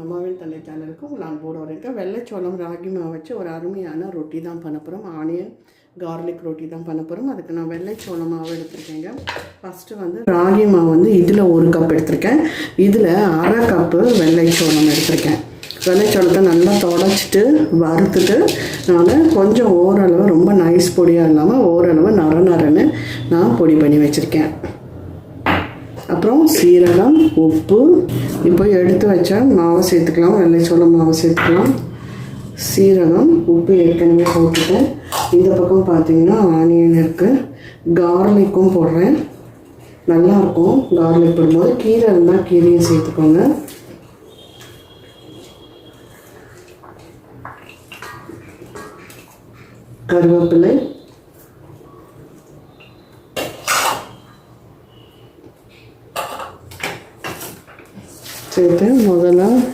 அம்மாவின் தந்தை சேனலுக்கு நான் அன்போடு வரேன். வெள்ளைச்சோளம் ராகி மாவு வச்சு ஒரு அருமையான ரொட்டி தான் பண்ண போகிறோம் ஆனியன் கார்லிக் ரொட்டி தான் பண்ண போகிறோம் அதுக்கு நான் வெள்ளைச்சோளம் மாவு எடுத்திருக்கேங்க. ஃபஸ்ட்டு வந்து ராகி மாவு வந்து இதில் ஒரு கப் எடுத்திருக்கேன். இதில் அரை கப்பு வெள்ளைச்சோளம் எடுத்திருக்கேன். வெள்ளைச்சோளத்தை நல்லா தொடச்சிட்டு வறுத்துட்டு நான் கொஞ்சம் ஓரளவு ரொம்ப நைஸ் பொடியாக இல்லாமல் ஓரளவு நர நரன்னு நான் பொடி பண்ணி வச்சுருக்கேன். அப்புறம் சீரகம் உப்பு. இப்போ எடுத்து வச்ச மாவை சேர்த்துக்கலாம். வெள்ளைச்சோளம் மாவை சேர்த்துக்கலாம். சீரகம் உப்பு ஏற்கனவே போட்டுட்டேன். இந்த பக்கம் பார்த்தீங்கன்னா ஆனியன் இருக்குது கார்லிக்கும் போடுறேன். நல்லாயிருக்கும் கார்லிக் போடும்போது. கீரை இருந்தால் கீரையும் சேர்த்துக்கோங்க. கருவேப்பிலை சேர்த்து முதல்ல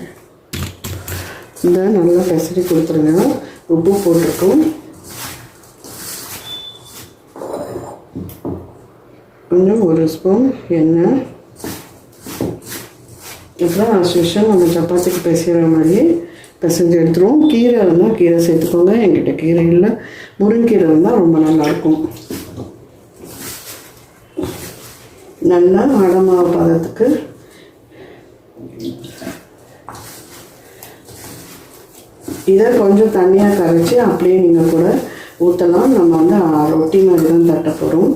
இந்த நல்லா பெசரி கொடுத்துருங்க. உப்பு போட்டிருக்கோம். கொஞ்சம் ஒரு ஸ்பூன் எண்ணெய். அப்புறம் அஸ்விஷம் நம்ம சப்பாத்திக்கு பிசைகிற மாதிரி பிசைஞ்சு எடுத்துருவோம். கீரை இருந்தால் கீரை சேர்த்துக்கோங்க. என்கிட்ட கீரை இல்லை. முருங்கீரை இருந்தால் ரொம்ப நல்லாயிருக்கும். நல்லா அடமாவு பதத்துக்கு இதை கொஞ்சம் தண்ணியாக கரைச்சி அப்படியே நீங்கள் கூட ஊற்றலாம் நம்ம வந்து ரொட்டி மாதிரி தான் தட்ட போகிறோம்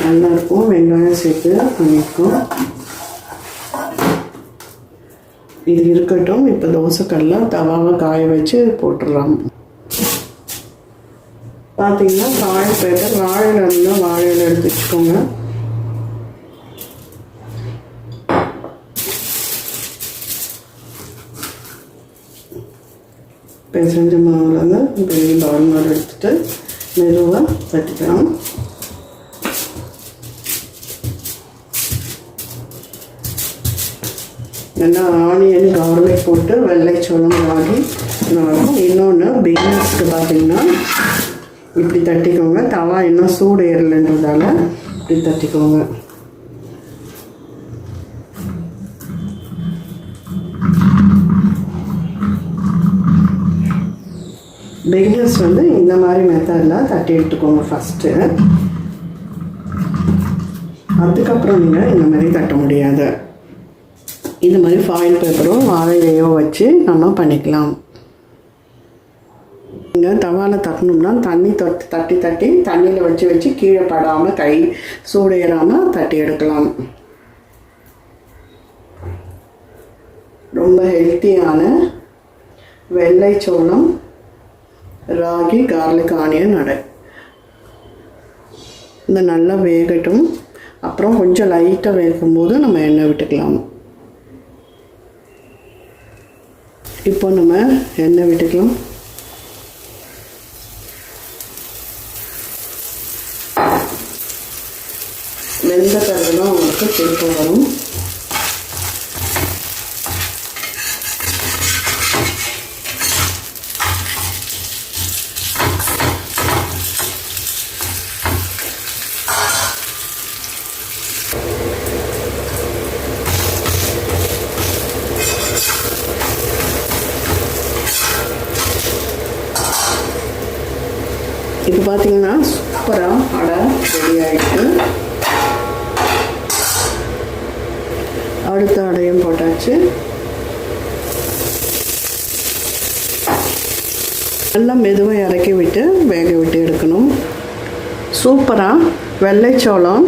நல்லா இருக்கும். வெங்காயம் சேர்த்து பண்ணியிருக்கோம் இது இருக்கட்டும். இப்போ தோசைக்கல்ல தவாவை காய வச்சு போட்டுடலாம் பார்த்தீங்கன்னா வாழை பேப்பர் வாழை இருந்தால் வாழையில எடுத்து வச்சுக்கோங்க. பிசைஞ்ச மாவில் வந்து பெரிய பவுல் மாதிரி எடுத்துட்டு மெதுவாக தட்டிக்கலாம் நல்லா ஆனியன் கார்லிக் போட்டு வெள்ளைச்சோளம் ராகி நல்லாயிருக்கும் இன்னொன்று பிகினர்ஸ்க்கு பார்த்தீங்கன்னா இப்படி தட்டிக்கோங்க. தவா இன்னும் சூடு ஏறலைன்றதால இப்படி தட்டிக்கோங்க. பிகினர்ஸ் வந்து இந்த மாதிரி மெத்தடில் தட்டி எடுத்துக்கோங்க ஃபஸ்ட்டு அதுக்கப்புறம் நீங்கள் இந்த மாதிரி தட்ட முடியாது. இந்த மாதிரி ஃபாயில் பேப்பரோ வாழையிலையோ வச்சு நம்ம பண்ணிக்கலாம். நீங்கள் தவாவில் தட்டணும்னா தண்ணி தொட்டு தட்டி தட்டி தண்ணியில் வச்சு வச்சு கீழே படாமல் கை சூடேறாமல் தட்டி எடுக்கலாம். ரொம்ப ஹெல்த்தியான வெள்ளை சோளம் ராகி கார்லிக் ஆனியன் நடை இந்த நல்லா வேகட்டும். அப்புறம் கொஞ்சம் லைட்டாக வேகும்போது நம்ம எண்ணெய் விட்டுக்கலாம். இப்போ நம்ம எண்ணெய் விட்டுக்கலாம். வெந்த கருதெல்லாம் உங்களுக்கு திருப்ப வரும். பார்த்தீங்கன்னா சூப்பராக அடை ரெடி ஆகிட்டு அடுத்த அடையும் போட்டாச்சு. நல்லா மெதுவாக இறக்கி விட்டு வேக விட்டு எடுக்கணும். சூப்பராக வெள்ளைச்சோளம்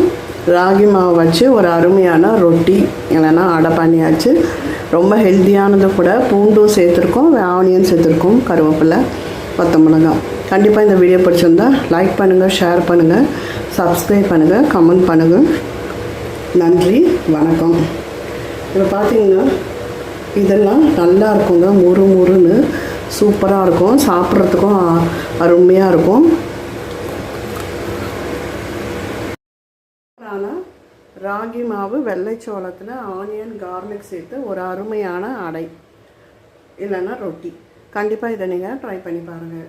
ராகி மாவு வச்சு ஒரு அருமையான ரொட்டி இல்லைன்னா அடை பண்ணியாச்சு. ரொம்ப ஹெல்த்தியானது கூட பூண்டும் சேர்த்துருக்கோம் ஆனியன் சேர்த்துருக்கோம் கருவேப்பிலை. கொத்தமிளகாய் கண்டிப்பாக இந்த வீடியோ பிடிச்சிருந்தா லைக் பண்ணுங்கள் ஷேர் பண்ணுங்கள் சப்ஸ்கிரைப் பண்ணுங்கள் கமெண்ட் பண்ணுங்கள் நன்றி வணக்கம். இப்போ பார்த்தீங்கன்னா இதெல்லாம் நல்லா இருக்குங்க. முறு முறுன்னு சூப்பராக இருக்கும். சாப்பிட்றதுக்கும் அருமையாக இருக்கும். ஆனால் ராகி மாவு வெள்ளை சோளத்தில் ஆனியன் கார்லிக் சேர்த்து ஒரு அருமையான அடை. இல்லைன்னா ரொட்டி. கண்டிப்பாக இதை நீங்கள் ட்ரை பண்ணி பாருங்கள்